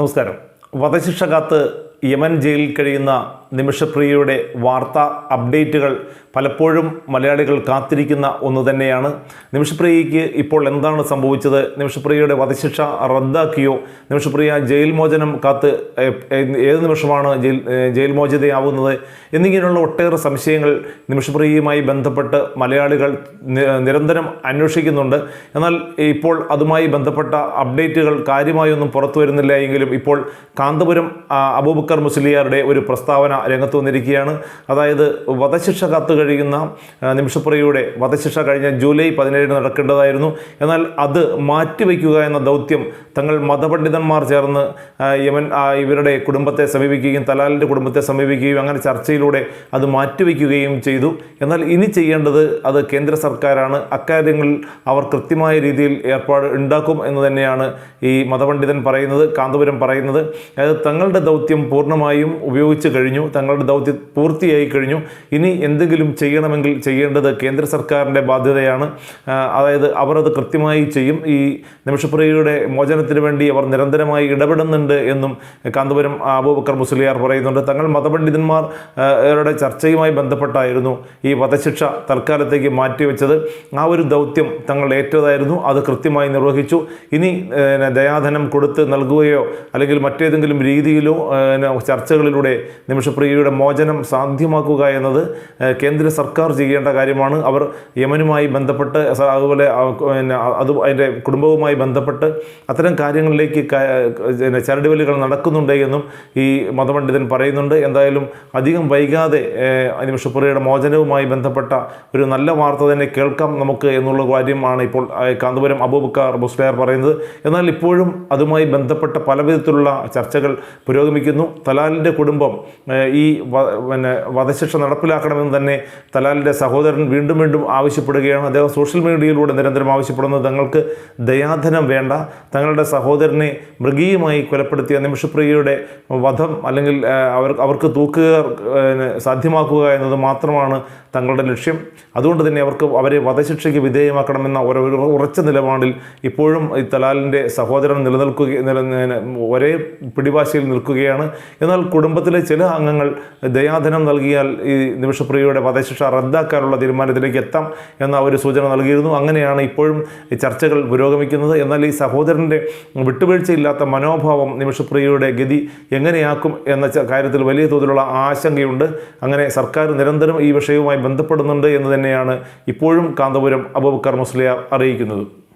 നമസ്കാരം. വധശിക്ഷ കാത്ത് യമൻ ജയിലിൽ കഴിയുന്ന നിമിഷപ്രിയയുടെ വാർത്താ അപ്ഡേറ്റുകൾ പലപ്പോഴും മലയാളികൾ കാത്തിരിക്കുന്ന ഒന്ന് തന്നെയാണ്. നിമിഷപ്രിയയ്ക്ക് ഇപ്പോൾ എന്താണ് സംഭവിച്ചത്? നിമിഷപ്രിയയുടെ വധശിക്ഷ റദ്ദാക്കിയോ? നിമിഷപ്രിയ ജയിൽ മോചനം കാത്ത് ഏത് നിമിഷമാണ് ജയിൽ ജയിൽ മോചിതയാവുന്നത്? എന്നിങ്ങനെയുള്ള ഒട്ടേറെ സംശയങ്ങൾ നിമിഷപ്രിയയുമായി ബന്ധപ്പെട്ട് മലയാളികൾ നിരന്തരം അന്വേഷിക്കുന്നുണ്ട്. എന്നാൽ ഇപ്പോൾ അതുമായി ബന്ധപ്പെട്ട അപ്ഡേറ്റുകൾ കാര്യമായൊന്നും പുറത്തു വരുന്നില്ല എങ്കിലും ഇപ്പോൾ കാന്തപുരം അബൂബക്കർ മുസ്ലിയാരുടെ ഒരു പ്രസ്താവന രംഗത്ത് വന്നിരിക്കുകയാണ്. അതായത് വധശിക്ഷ കാത്തു കഴിയുന്ന നിമിഷപ്രിയയുടെ വധശിക്ഷ കഴിഞ്ഞ ജൂലൈ പതിനേഴിന് നടക്കേണ്ടതായിരുന്നു. എന്നാൽ അത് മാറ്റിവെക്കുക എന്ന ദൗത്യം തങ്ങൾ മതപണ്ഡിതന്മാർ ചേർന്ന് യമൻ ഇവരുടെ കുടുംബത്തെ സമീപിക്കുകയും തലാലിന്റെ കുടുംബത്തെ സമീപിക്കുകയും അങ്ങനെ ചർച്ചയിലൂടെ അത് മാറ്റിവെക്കുകയും ചെയ്തു. എന്നാൽ ഇനി ചെയ്യേണ്ടത് അത് കേന്ദ്ര സർക്കാരാണ്. അക്കാര്യങ്ങളിൽ അവർ കൃത്യമായ രീതിയിൽ ഏർപ്പാട് ഉണ്ടാക്കും എന്ന് തന്നെയാണ് ഈ മതപണ്ഡിതൻ പറയുന്നത് കാന്തപുരം പറയുന്നത്. അതായത് തങ്ങളുടെ ദൗത്യം പൂർണമായും ഉപയോഗിച്ച് കഴിഞ്ഞു. തങ്ങളുടെ ദൗത്യം പൂർത്തിയായി കഴിഞ്ഞു. ഇനി എന്തെങ്കിലും ചെയ്യണമെങ്കിൽ ചെയ്യേണ്ടത് കേന്ദ്ര സർക്കാരിന്റെ ബാധ്യതയാണ്. അതായത് അവർ അത് കൃത്യമായി ചെയ്യും. ഈ നിമിഷപ്രിയയുടെ മോചനത്തിന് വേണ്ടി അവർ നിരന്തരമായി ഇടപെടുന്നുണ്ട് എന്നും കാന്തപുരം അബൂബക്കർ മുസ്ലിയാർ പറയുന്നുണ്ട്. തങ്ങൾ മതപണ്ഡിതന്മാർ അവരുടെ ചർച്ചയുമായി ബന്ധപ്പെട്ടായിരുന്നു ഈ വധശിക്ഷ തൽക്കാലത്തേക്ക് മാറ്റിവെച്ചത്. ആ ഒരു ദൗത്യം തങ്ങൾ ഏറ്റതായിരുന്നു. അത് കൃത്യമായി നിർവഹിച്ചു. ഇനി ദയാധനം കൊടുത്ത് നൽകുകയോ അല്ലെങ്കിൽ മറ്റേതെങ്കിലും രീതിയിലോ ചർച്ചകളിലൂടെ ചർച്ചകളിലൂടെ നിമിഷപ്രിയയുടെ മോചനം സാധ്യമാക്കുക എന്നത് കേന്ദ്ര സർക്കാർ ചെയ്യേണ്ട കാര്യമാണ്. അവർ യമനുമായി ബന്ധപ്പെട്ട് അതുപോലെ പിന്നെ അത് അതിന്റെ കുടുംബവുമായി ബന്ധപ്പെട്ട് അത്തരം കാര്യങ്ങളിലേക്ക് പിന്നെ ചരടുവലികൾ നടക്കുന്നുണ്ട് എന്നും ഈ മതപണ്ഡിതൻ പറയുന്നുണ്ട്. എന്തായാലും അധികം വൈകാതെ ഏഹ്, നിമിഷപ്രിയയുടെ മോചനവുമായി ബന്ധപ്പെട്ട ഒരു നല്ല വാർത്ത തന്നെ കേൾക്കാം നമുക്ക് എന്നുള്ള കാര്യമാണ് ഇപ്പോൾ കാന്തപുരം അബൂബക്കാർ മുസ്ലിയാർ പറയുന്നത്. എന്നാൽ ഇപ്പോഴും അതുമായി ബന്ധപ്പെട്ട പല വിധത്തിലുള്ള ചർച്ചകൾ പുരോഗമിക്കുന്നു. തലാലിന്റെ കുടുംബം ഈ പിന്നെ വധശിക്ഷ നടപ്പിലാക്കണമെന്ന് തന്നെ തലാലിന്റെ സഹോദരൻ വീണ്ടും വീണ്ടും ആവശ്യപ്പെടുകയാണ്. അദ്ദേഹം സോഷ്യൽ മീഡിയയിലൂടെ നിരന്തരം ആവശ്യപ്പെടുന്നത് തങ്ങൾക്ക് ദയാധനം വേണ്ട തങ്ങളുടെ സഹോദരനെ മൃഗീയമായി കൊലപ്പെടുത്തിയ നിമിഷപ്രിയയുടെ വധം അല്ലെങ്കിൽ അവർ അവർക്ക് തൂക്കുക സാധ്യമാക്കുക എന്നത് മാത്രമാണ് തങ്ങളുടെ ലക്ഷ്യം. അതുകൊണ്ട് തന്നെ അവർക്ക് അവരെ വധശിക്ഷയ്ക്ക് വിധേയമാക്കണമെന്ന ഒരു ഉറച്ച നിലപാടിൽ ഇപ്പോഴും ഈ തലാലിന്റെ സഹോദരൻ നിലനിൽക്കുക നില നില- ഒരേ പിടിവാശിയിൽ നിൽക്കുകയാണ്. എന്നാൽ കുടുംബത്തിലെ ചില അംഗങ്ങൾ ദയാധനം നൽകിയാൽ ഈ നിമിഷപ്രിയയുടെ വധശിക്ഷ റദ്ദാക്കാനുള്ള തീരുമാനത്തിലേക്ക് എത്താം എന്ന ഒരു സൂചന നൽകിയിരുന്നു. അങ്ങനെയാണ് ഇപ്പോഴും ചർച്ചകൾ പുരോഗമിക്കുന്നത്. എന്നാൽ ഈ സഹോദരന്റെ വിട്ടുവീഴ്ചയില്ലാത്ത മനോഭാവം നിമിഷപ്രിയയുടെ ഗതി എങ്ങനെയാക്കും എന്ന കാര്യത്തിൽ വലിയ തോതിലുള്ള ആശങ്കയുണ്ട്. അങ്ങനെ സർക്കാർ നിരന്തരം ഈ വിഷയവുമായി ബന്ധപ്പെടുന്നുണ്ട് എന്ന് തന്നെയാണ് ഇപ്പോഴും കാന്തപുരം അബൂബക്കർ മുസ്ലിയാർ അറിയിക്കുന്നത്.